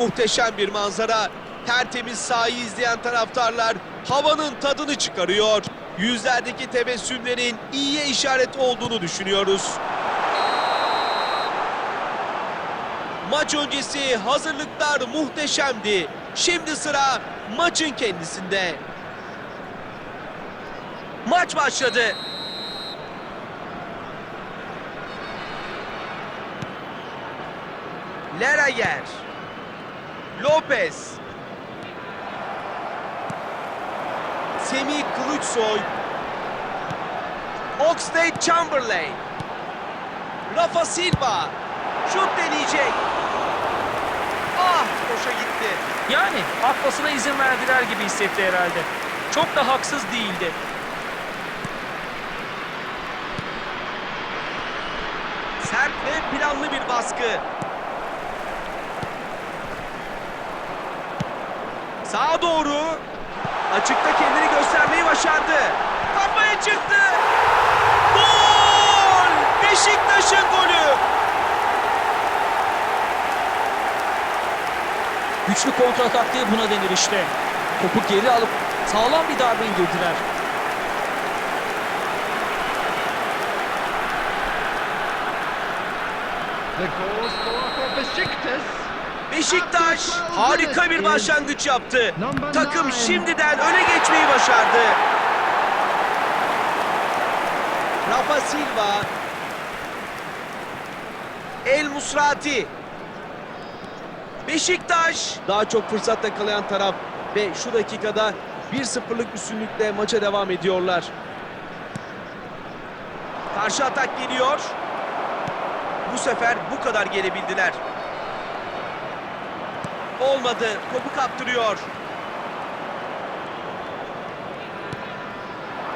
Muhteşem bir manzara. Tertemiz sahayı izleyen taraftarlar havanın tadını çıkarıyor. Yüzlerdeki tebessümlerin iyiye işaret olduğunu düşünüyoruz. Maç öncesi hazırlıklar muhteşemdi. Şimdi sıra maçın kendisinde. Maç başladı. Lerayer. Lopez. Semih Kılıçsoy. Oxlade Chamberlain. Rafa Silva. Şut deneyecek. Ah boşa gitti. Yani atmasına izin verdiler gibi hissetti herhalde. Çok da haksız değildi. Sert ve planlı bir baskı. Sağa doğru. Açıkta kendini göstermeyi başardı. Kafaya çıktı. Gol! Beşiktaş'ın golü. Güçlü kontra taktiği buna denir işte. Topu geri alıp sağlam bir darbe indirdiler. The goal scorer for Besiktas. Beşiktaş harika bir başlangıç yaptı. Takım şimdiden öne geçmeyi başardı. Rafa Silva. El Musrati. Beşiktaş daha çok fırsat yakalayan taraf ve şu dakikada 1-0'lık üstünlükle maça devam ediyorlar. Karşı atak geliyor. Bu sefer bu kadar gelebildiler. Olmadı. Topu kaptırıyor.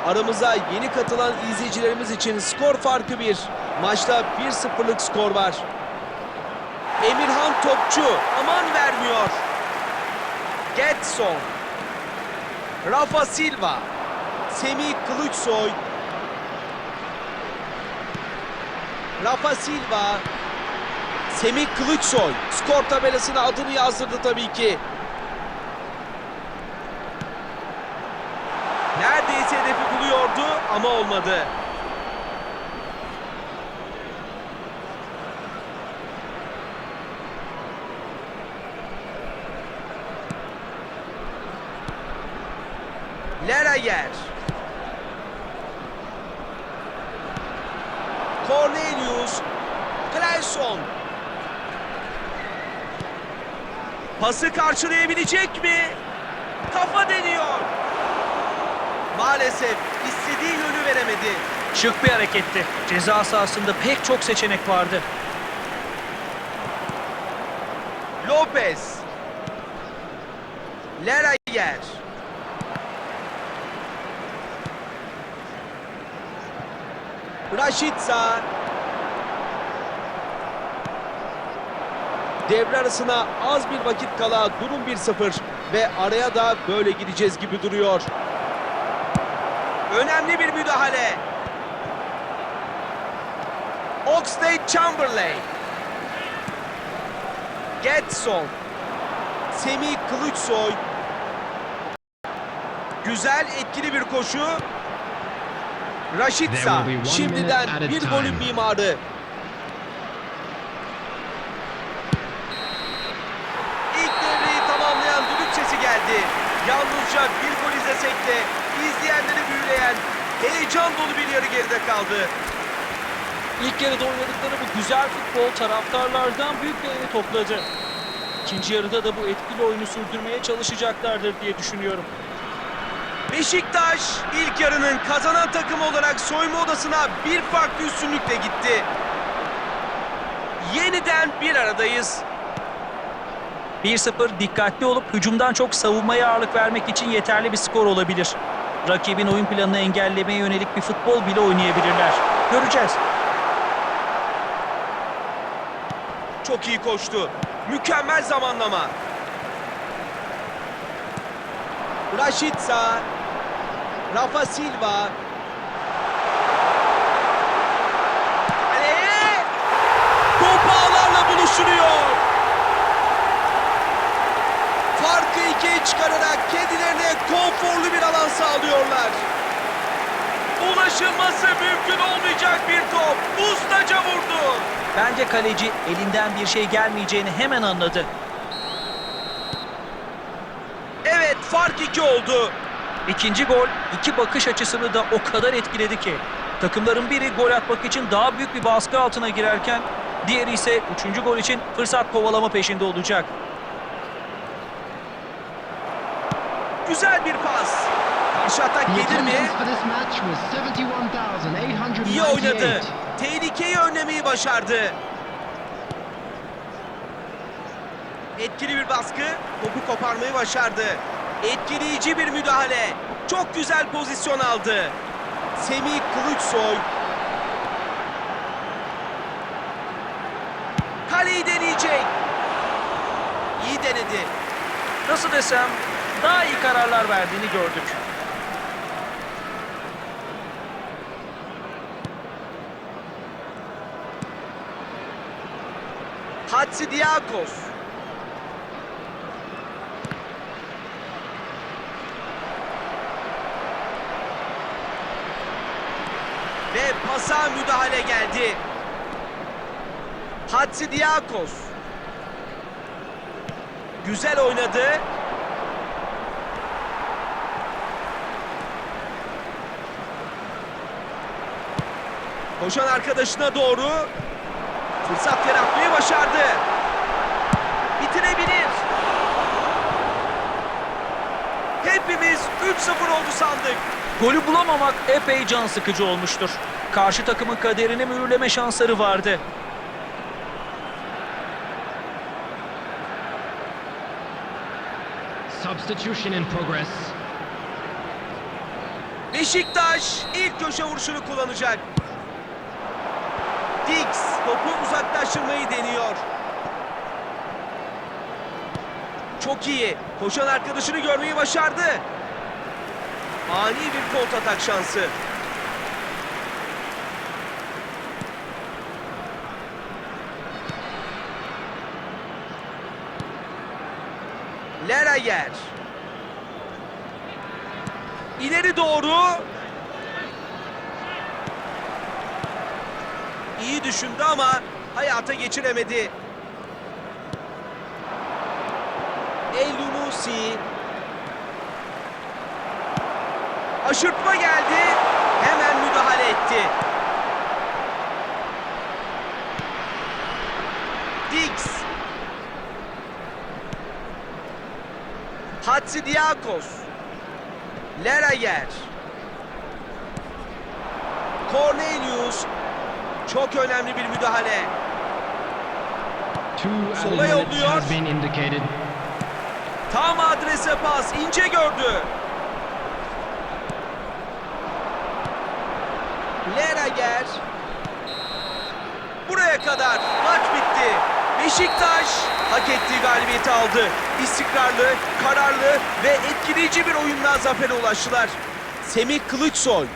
Aramıza yeni katılan izleyicilerimiz için skor farkı bir. Maçta 1-0'lık skor var. Emirhan Topçu aman vermiyor. Getson. Rafa Silva. Semih Kılıçsoy. Rafa Silva. Semih Kılıçsoy skor tabelasına adını yazdırdı tabii ki. Neredeyse hedefi buluyordu ama olmadı. Lerayer. Cornelius. Clayson. Pası karşılayabilecek mi? Kafa deniyor. Maalesef istediği yönü veremedi. Şık bir hareketti. Ceza sahasında pek çok seçenek vardı. Lopez. Lerayer. Raşitsa. Devre arasına az bir vakit kala durum 1-0 ve araya da böyle gideceğiz gibi duruyor. Önemli bir müdahale. Oxlade Chamberlain. Getson. Semih Kılıçsoy. Güzel etkili bir koşu. Raşitsa şimdiden bir golün mimarı. Yalnızca bir gol izlesek de izleyenleri büyüleyen heyecan dolu bir yarı geride kaldı. İlk yarıda oynadıkları bu güzel futbol taraftarlardan büyük beğeni topladı. İkinci yarıda da bu etkili oyunu sürdürmeye çalışacaklardır diye düşünüyorum. Beşiktaş ilk yarının kazanan takımı olarak soyunma odasına bir farklı üstünlükle gitti. Yeniden bir aradayız. 1-0 dikkatli olup hücumdan çok savunmaya ağırlık vermek için yeterli bir skor olabilir. Rakibin oyun planını engellemeye yönelik bir futbol bile oynayabilirler. Göreceğiz. Çok iyi koştu. Mükemmel zamanlama. Raşitsa. Rafa Silva. Alıyorlar. Ulaşılması mümkün olmayacak bir top. Ustaca vurdu. Bence kaleci elinden bir şey gelmeyeceğini hemen anladı. Evet fark iki oldu. İkinci gol iki bakış açısını da o kadar etkiledi ki. Takımların biri gol atmak için daha büyük bir baskı altına girerken diğeri ise üçüncü gol için fırsat kovalama peşinde olacak. Güzel bir pas. Karşı atak gelir mi? İyi 71,898. oynadı. Tehlikeyi önlemeyi başardı. Etkili bir baskı. Topu koparmayı başardı. Etkileyici bir müdahale. Çok güzel pozisyon aldı. Semih Kılıçsoy. Kaleyi deneyecek. İyi denedi. Nasıl desem daha iyi kararlar verdiğini gördük. Hatsidiakos. Ve pasa müdahale geldi. Hatsidiakos. Güzel oynadı. Koşan arkadaşına doğru Fırsat yaratmayı başardı. Bitirebilir. Hepimiz 3-0 oldu sandık. Golü bulamamak epey can sıkıcı olmuştur. Karşı takımın kaderini mühürleme şansları vardı. Substitution in progress. Beşiktaş ilk köşe vuruşunu kullanacak. Dix topu uzaklaştırmayı deniyor. Çok iyi. Koşan arkadaşını görmeyi başardı. Ani bir kolt atak şansı. Lerayer. İleri doğru. İyi düşündü ama hayata geçiremedi. Ellunusi. Aşırtma geldi. Hemen müdahale etti. Dix. Hatsidiakos. Lerayer. Cornelius. Çok önemli bir müdahale. Sola yolluyor. Tam adrese pas. ince gördü. Lerager. Buraya kadar maç bitti. Beşiktaş hak ettiği galibiyeti aldı. İstikrarlı, kararlı ve etkileyici bir oyunla zafere ulaştılar. Semih Kılıçsoy